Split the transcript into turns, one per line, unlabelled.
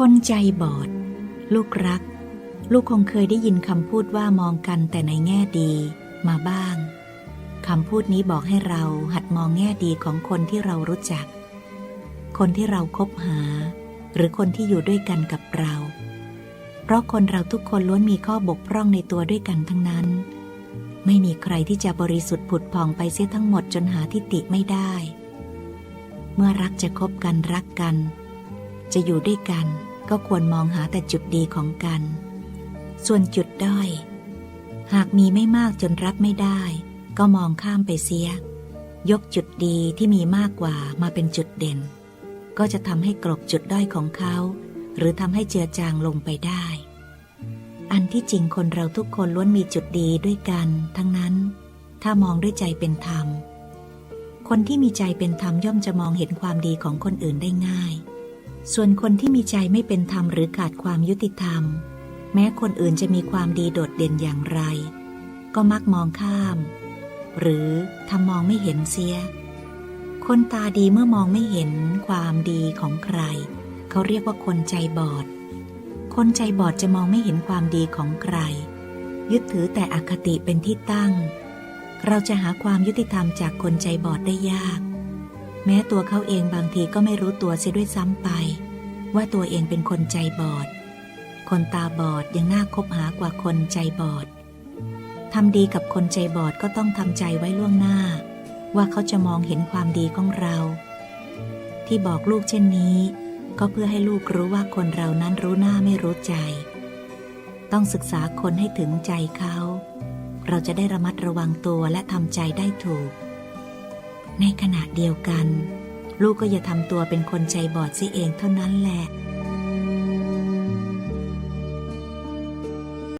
คนใจบอด ลูกรัก ลูกคงเคยได้ยินคำพูดว่ามองกันแต่ในแง่ดีมาบ้างคำพูดนี้บอกให้เราหัดมองแง่ดีของคนที่เรารู้จัก คนที่เราคบหา หรือคนที่อยู่ด้วยกันกับเรา เพราะคนเราทุกคนล้วนมีข้อบกพร่องในตัวด้วยกันทั้งนั้น ไม่มีใครที่จะบริสุทธิ์ผุดผ่องไปเสียทั้งหมดจนหาทิฏฐิไม่ได้ เมื่อรักจะคบกันรักกัน จะอยู่ด้วยกัน ก็ควรมองหาแต่จุดดีของกัน ส่วนจุดด้อย หากมีไม่มากจนรับไม่ได้ ก็มองข้ามไปเสีย ยกจุดดีที่มีมากกว่ามาเป็นจุดเด่น ก็จะทำให้กลบจุดด้อยของเขา หรือทำให้เจือจางลงไปได้ อันที่จริงคนเราทุกคนล้วนมีจุดดีด้วยกัน ทั้งนั้น ถ้ามองด้วยใจเป็นธรรมคนที่มีใจเป็นธรรมย่อมจะมองเห็นความดีของคนอื่นได้ง่าย ส่วนคนที่มีใจไม่เป็นธรรมหรือขาดความยุติธรรม แม้คนอื่นจะมีความดีโดดเด่นอย่างไร ก็มักมองข้าม หรือทำมองไม่เห็นเสีย คนตาดีเมื่อมองไม่เห็นความดีของใคร เขาเรียกว่าคนใจบอด คนใจบอดจะมองไม่เห็นความดีของใคร ยึดถือแต่อคติเป็นที่ตั้ง เราจะหาความยุติธรรมจากคนใจบอดได้ยาก แม้ตัวเขาเองบางทีก็ไม่รู้ตัวเสียด้วยซ้ำไป ว่าตัวเองเป็นคนใจบอด คนตาบอดยังน่าคบหากว่าคนใจบอดทำดีกับคนใจบอดก็ต้องทำใจไว้ล่วงหน้า ว่าเขาจะมองเห็นความดีของเรา ที่บอกลูกเช่นนี้ ก็เพื่อให้ลูกรู้ว่าคนเรานั้นรู้หน้าไม่รู้ใจ ต้องศึกษาคนให้ถึงใจเขา เราจะได้ระมัดระวังตัวและทำใจได้ถูก ในขณะเดียวกัน ลูกก็อย่าทำตัวเป็นคนใจบอดซิเองเท่านั้นแหละ